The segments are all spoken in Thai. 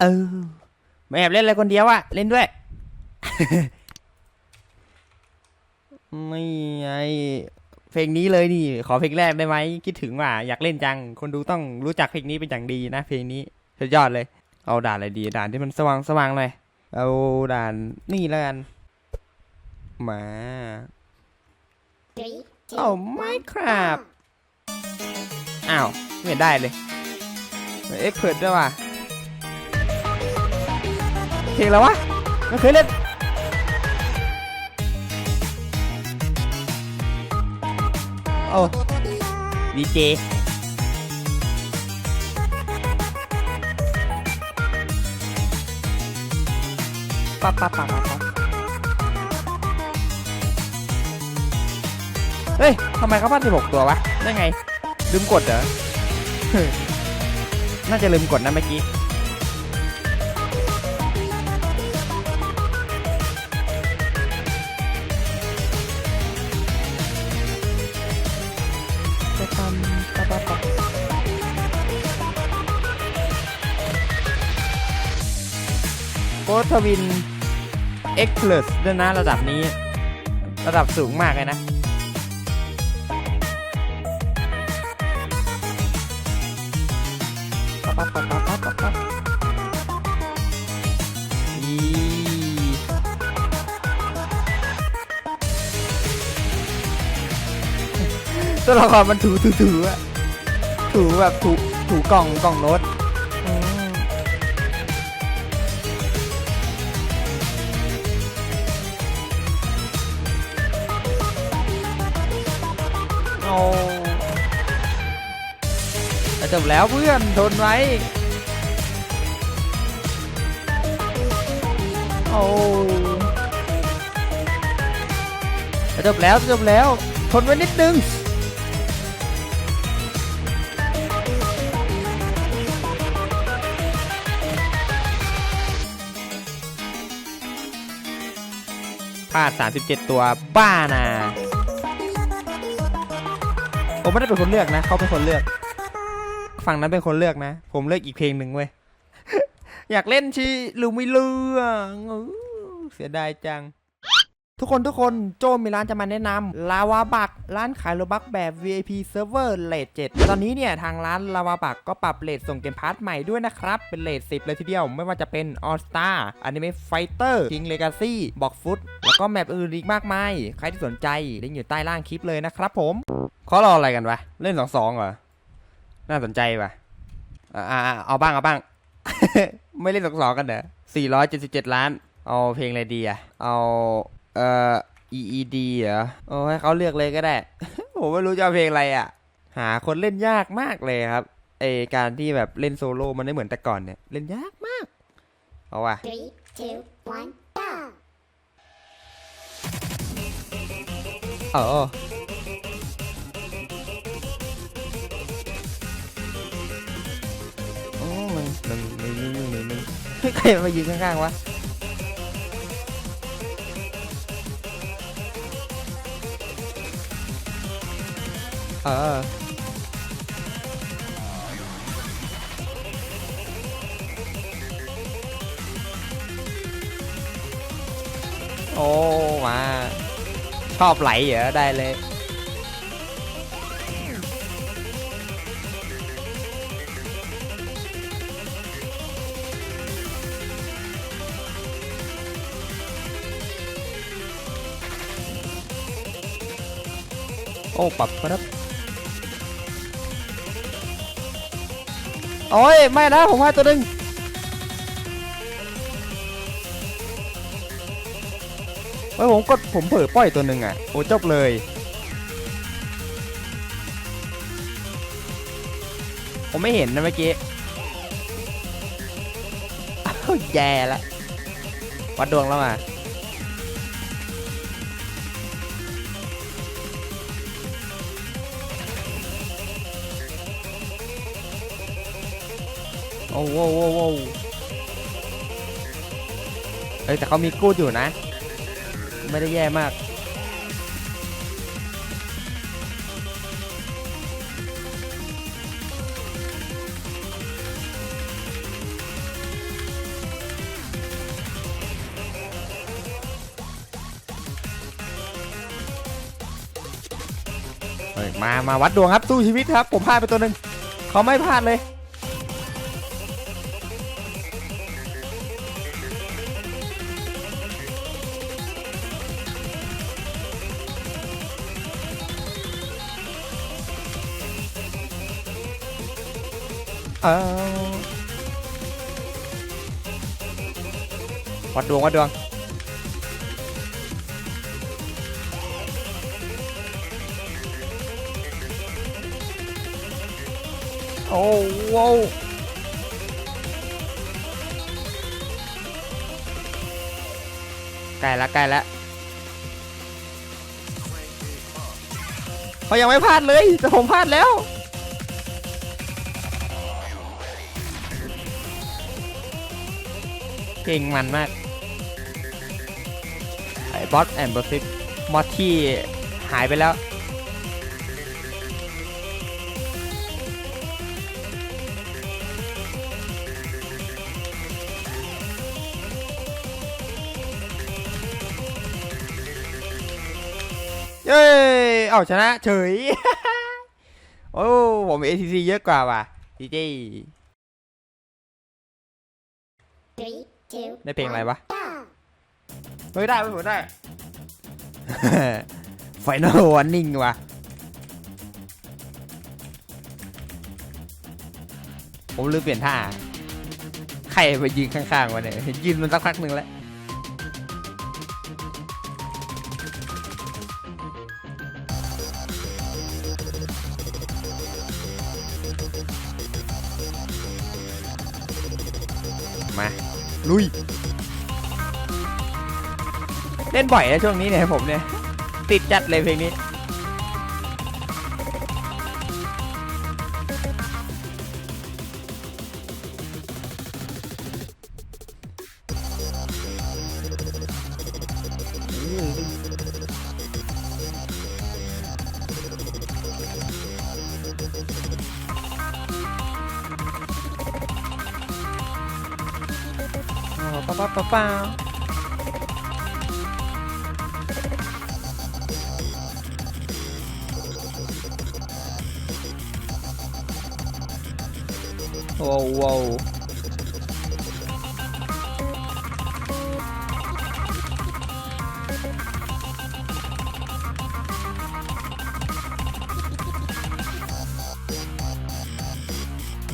เออไม่แอบเล่นอะไรคนเดียวอะเล่นด้วย ไม่ไอเพลงนี้เลยนี่ขอเพลงแรกได้ไหมคิดถึงว่าอยากเล่นจัง คนดูต้องรู้จักเพลงนี้เป็นอย่างดีนะเพลงนี้สุดยอดเลย เอาด่านอะไรดีด่านที่มันสว่างสว่างหน่อยเอาด่านนี่แล้วกันมา Three, two, โอ้ไม่ครับอ้าวไม่เห็นได้เลยเอ็กเพิร์ดด้วยว่ะ เพลงแล้ววะไม่เคยเล่นโอ้ดีเจปั๊บปั๊บปั๊บปั๊บปั๊บเฮ้ยทำไมเขาพันสิบหกตัววะ ได้ไง ลืมกดเหรอ น่าจะลืมกดนะเมื่อกี้ วิน X Plus ด้วยนะระดับนี้ ระดับสูงมากเลยนะปั๊บปั๊บปั๊บปั๊บปั๊บปั๊บปั๊บอีตัวละครมันถูถูถูอะถูแบบถูถูกล่องกล่องโน้ต จบแล้วเพื่อนทนไว้ โอ้จบแล้วจะจบแล้ว ทนไว้นิดนึงพลาด 37 ตัวบ้านะผมไม่ได้เป็นคนเลือกนะ เขาเป็นคนเลือก ฝั่งนั้นเป็นคนเลือกนะ ผมเลือกอีกเพลงหนึ่งเว้ย อยากเล่นชีลูไม่เลือกเสียดายจัง ทุกคนทุกคนโจมีร้านจะมาแนะนำลาวาบักร้านขายโลบักแบบ VIP Server เลท7ตอนนี้เนี่ย ทางร้านลาวาบักก็ปรับเลทส่งเกมพาร์ทใหม่ด้วยนะครับ เป็นเลท10 เลยทีเดียว ไม่ว่าจะเป็น All Star Anime Fighter King Legacy บอกฟุตแล้วก็แมปอื่นอีกมากมาย ใครที่สนใจลิงก์อยู่ใต้ล่างคลิปเลยนะครับผมเขารออะไรกันวะ เล่น 2-2เหรอ น่าสนใจว่ะอ่าอ่าเอาบ้างเอาบ้าง ไม่เล่นสองสองกันเหรอ477ล้าน เอาเพลงอะไรดีอะ เอาเอ่อ EED เหรอโอ้ให้เขาเลือกเลยก็ได้ ผมไม่รู้จะเอาเพลงอะไรอะ หาคนเล่นยากมากเลยครับไอการที่แบบเล่นโซโล่มันไม่เหมือนแต่ก่อนเนี่ย เล่นยากมาก เอาว่ะ three, two, one, go! เออ หนึ่งหนึ่งหนึ่งหนึ่งหนึ่งหนึ่งใครมายืนข้างๆวะเออโอ้มาชอบไหลเหรอได้เลย โอ้ปรับครับโอ้ยไม่นะผมให้ตัวหนึงเฮ้ยผมกดผมเผลอปล่อยตัวหนึ่งอะ โอ้จบเลย ผมไม่เห็นนะเมื่อกี้อ้าวแย่แล้ววัดดวงแล้วอะ โอ้โหโอ้โหเฮ้ยแต่เขามีกู้อยู่นะ ไม่ได้แย่มาก เฮ้ยมา มาวัดดวงครับสู้ชีวิตครับ ผมพลาดไปตัวหนึ่งเขาไม่พลาดเลย เอาวัดดวงวัดดวงโอ้ว้วใกล้ละใกล้ละเขายังไม่พลาดเลย แต่ผมพลาดแล้ว เก่งมันมากไอ้บอสแอนด์บอสซิปมอสที่หายไปแล้ว เย้เอาชนะเฉย โอ้ ผม ATC เยอะกว่าว่ะจีจี Three, ได้เพลงอะไรวะ go. เฮ้ยได้ไม่ผมได้ ไฟนอลวันนิ่งว่ะ ผมลืมเปลี่ยนท่า ใครไปยืนข้างๆวะเนี่ยยืนมันสักพักหนึ่งแล้ว ลุย เล่นบ่อยนะช่วงนี้เนี่ยผมเนี่ย ติดจัดเลยเพลงนี้อ๋อ ป้าป้าป้าป้าโอ้โว้ว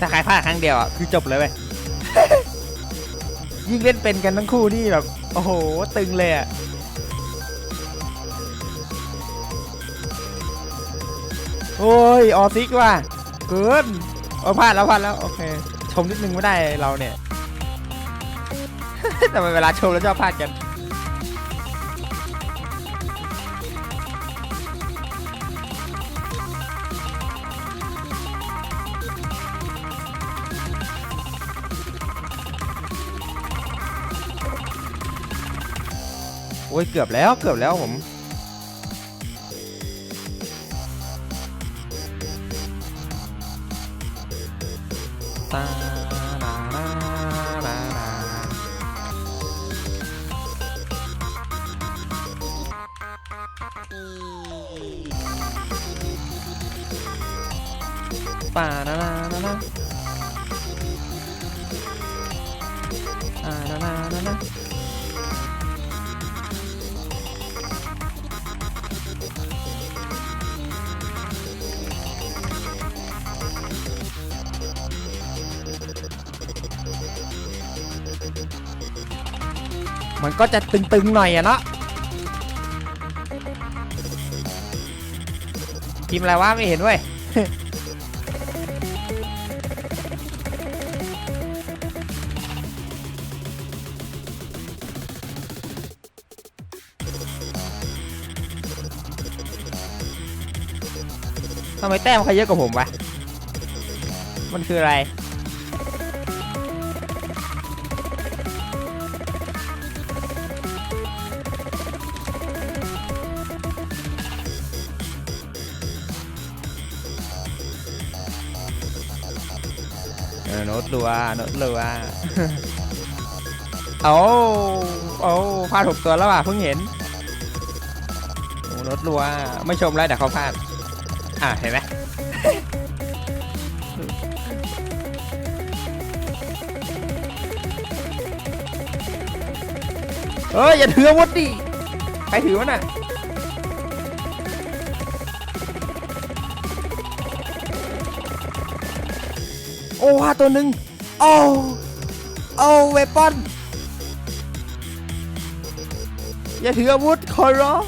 ถ้าใครพลาดครั้งเดียวอะ คือจบเลยเว้ย ยิ่งเล่นเป็นกันทั้งคู่นี่แบบ โอ้โห ตึงเลยอะโอ้ย ออซิกว่ะ เกินเอาพลาดแล้วพลาดแล้ว โอเค ชมนิดนึงไม่ได้เราเนี่ย แต่เวลาชมแล้วชอบพลาดกัน อ้ยเกือบแล้วเกือบแล้วผมตาลาลาลาลาปานานานานาอ่านานานานา มันก็จะตึงๆหน่อยอะเนาะพิมพ์อะไรวะไม่เห็นเว้ยทำไมแต้มเขาเยอะกว่าผมวะ มันคืออะไร อโน้ตรัวโน้ตรัวเอาเอาพลาดหกตัวแล้วว่ะเพิ่งเห็นโอ้โน้ตรัวไม่ชมแล้วเดี๋ยวเขาพลาดอะเห็นไหมเอ้ยอย่าถืออาวุธดิใครถือมันน่ะ วาตัวหนึ่งโอ้โอ้เวปอน อย่าถืออาวุธขอยร้อง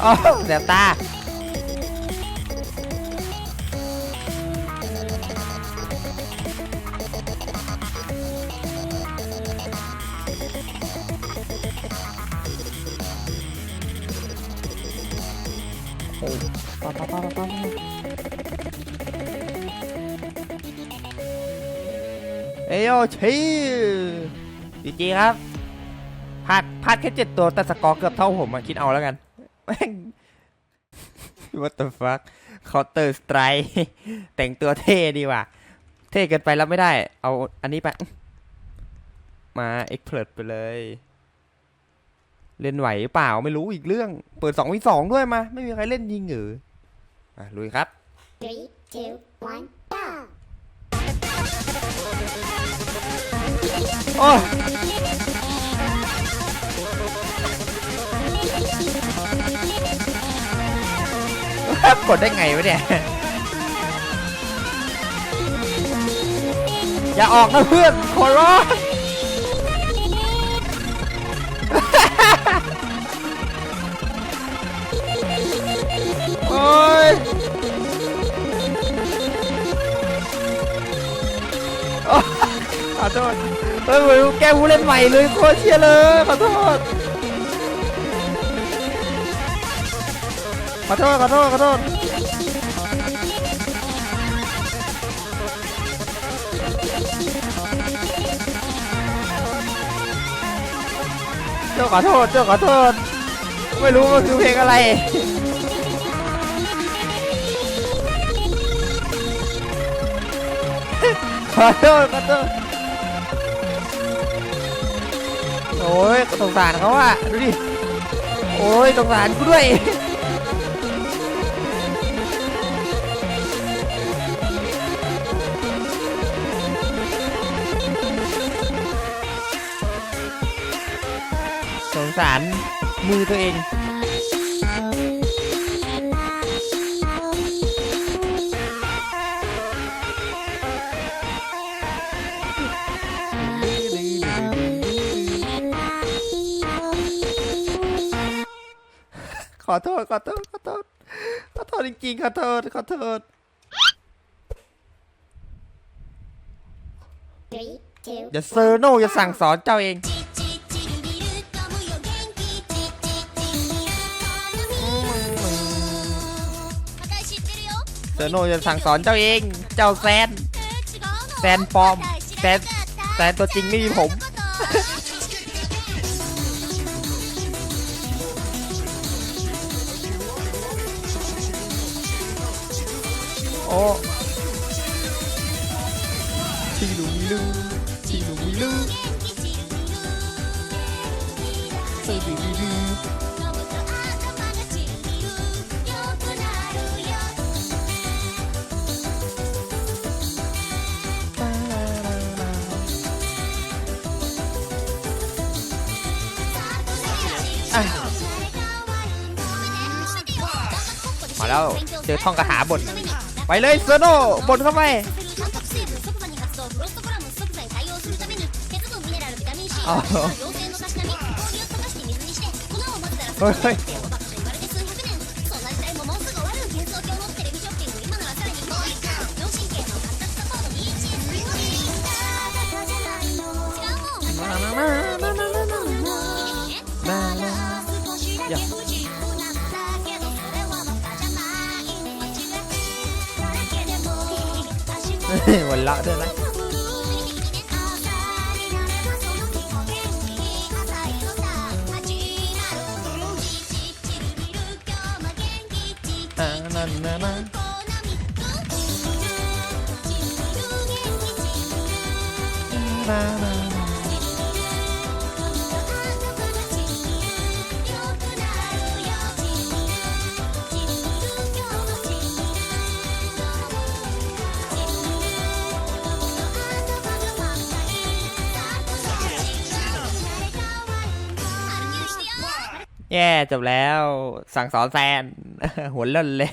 โอ้แสบตา โอ้ปะปะปะปะปะเอโยชีดีจีครับพลาดพลาดแค่เจ็ดตัวแต่สกอร์เกือบเท่าผมอะคิดเอาแล้วกันแม่ง what the fuck counter strike แต่งตัวเท่ดีว่ะ เท่เกินไปแล้วไม่ได้ เอาอันนี้ไป มาเอ็กเพลไปเลย เล่นไหวหรือเปล่าไม่รู้อีกเรื่อง เปิดสองวิสองด้วยมา ไม่มีใครเล่นยิงเหรออะลุยครับ Three, two, one, go! โอ้ยกดได้ไงวะเนี่ย อย่าออกนะเพื่อนขอร้อง โทษเฮ้ยเหมือแกผู้เล่นใหม่เลยโคตรเชียเลยขอโทษขอโทษขอโทษขอโทษเจ้าขอโทษเจ้าขอโทษ ไม่รู้ว่าคือเพลงอะไรขอโทษขอโทษ โอ้ยสงสารเขาอะดูดิ โอ้ยสงสารกูด้วย สงสารมือตัวเอง ขอโทษ ขอโทษ ขอโทษ ขอโทษจริงๆ ขอโทษ ขอโทษ Three, two, อย่าเซอร์โนอย่าสั่งสอนเจ้าเอง เซอร์โนอย่าสั่งสอนเจ้าเอง เจ้าแซน แซนปลอม แซน แซนตัวจริงไม่มีผม โอ้ชิลูมิลูชิลูมิลูเซอร์บิบิลูมาแล้วเจอท่องกระหาบท ไปเลยเซโนบนเข้าไปเฮ้ย 私もหัว แย่จบแล้วสั่งสอนแฟน หัวเล่นเลย